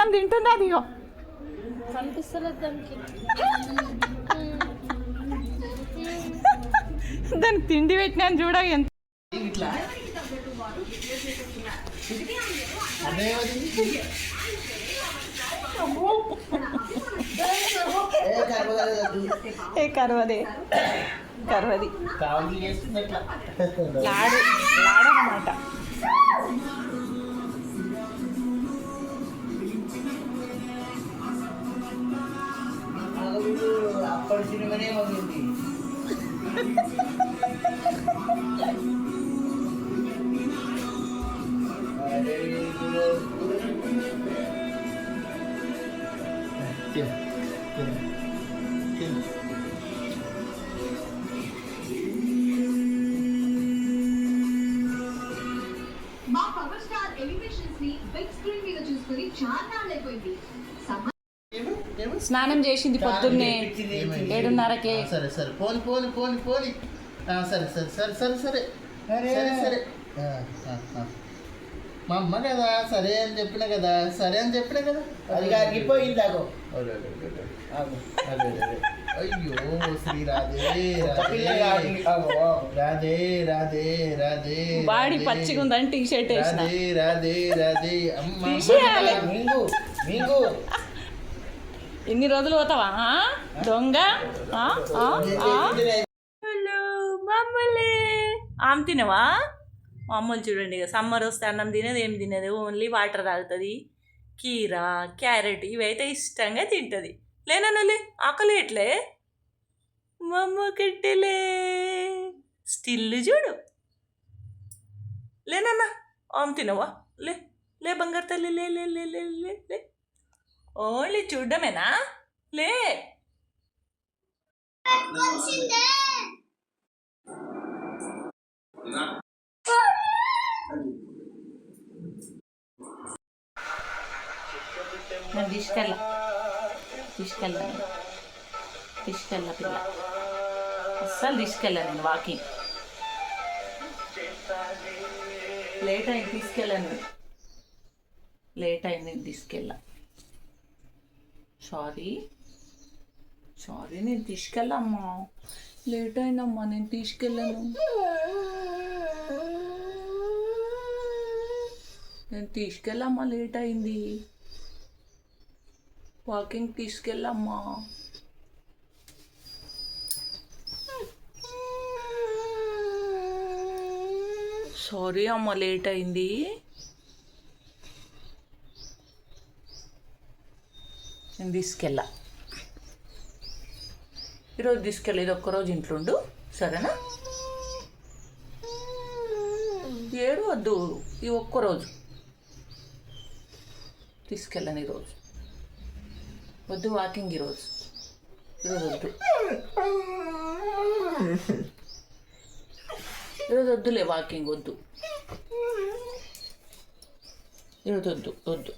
అన్నం తింటుంది అది దానికి. దానికి తిండి పెట్టినాను చూడ ఎంత. ఇట్లా అదే ఏ కరవదే? కరవది. కావాలి చేస్తుంది అట్లా. లాడు లాడనమాట. సినిమానే మొదలుంది మా పవర్ స్టార్ ఎలివేషన్స్ ని బిగ్ స్క్రీన్ మీద చూసుకుని చాలా నాళ్ళైపోయింది సమ్మర్ స్నానం చేసింది పొద్దున్నే. ఏడున్నరకే. సరే సరే. పోని పోని పోని పోని. సరే సరే సరే సరే సరే. సరే సరే. మా అమ్మ కదా సరే అని చెప్పిన కదా సరే అని చెప్పిన కదా. అది కాగిపోయింది అగో. అయ్యో శ్రీ రాధే రాధే. రాధే రాధే రాధే బాడీ. పచ్చిగా ఉందని టీ షర్ట్ రాధే రాధే రాధే. అమ్మ. తీసేయాలి. మింగు మింగు. ఎన్ని రోజులు పోతావా? దొంగ? మమ్మల్ని ఆమె తినవా? మా అమ్మలు చూడండి ఇక. సమ్మర్ వస్తే అన్నం తినేది ఏం తినేది? ఓన్లీ వాటర్ తాగుతుంది. కీరా క్యారెట్ ఇవైతే ఇష్టంగా తింటుంది. లేనన్నలే ఆకలి ఎట్లే? మా అమ్మ కట్టెలే. స్టిల్ చూడు. లేనన్నా ఆమె తినవా? లే లే బంగారు తల్లి లే లే లే లే లే లే. ఓన్లీ చూడమేనా లే. తీసుకెళ్ళ. తీసుకెళ్ళ నేను. తీసుకెళ్ళ పిల్ల. అస్సలు తీసుకెళ్ళా నేను వాకింగ్. లేట్ అయింది తీసుకెళ్ళాను లేట్ అయింది తీసుకెళ్ళా. సారీ సారీ నేను తీసుకెళ్ళమ్మా. లేట్ అయిందమ్మా నేను తీసుకెళ్ళాను. నేను తీసుకెళ్ళమ్మా లేట్ అయింది. వాకింగ్ తీసుకెళ్ళమ్మా. సారీ అమ్మ లేట్ అయింది. తీసుకెళ్ళా ఈరోజు తీసుకెళ్ళి ఇది ఒక్కరోజు ఇంట్లో ఉండు సరేనా ఏడు వద్దు ఈ ఒక్కరోజు తీసుకెళ్ళను ఈరోజు వద్దు వాకింగ్ ఈరోజు ఈరోజు వద్దు ఈరోజు వద్దులే వాకింగ్ వద్దు ఈరోజు వద్దు వద్దు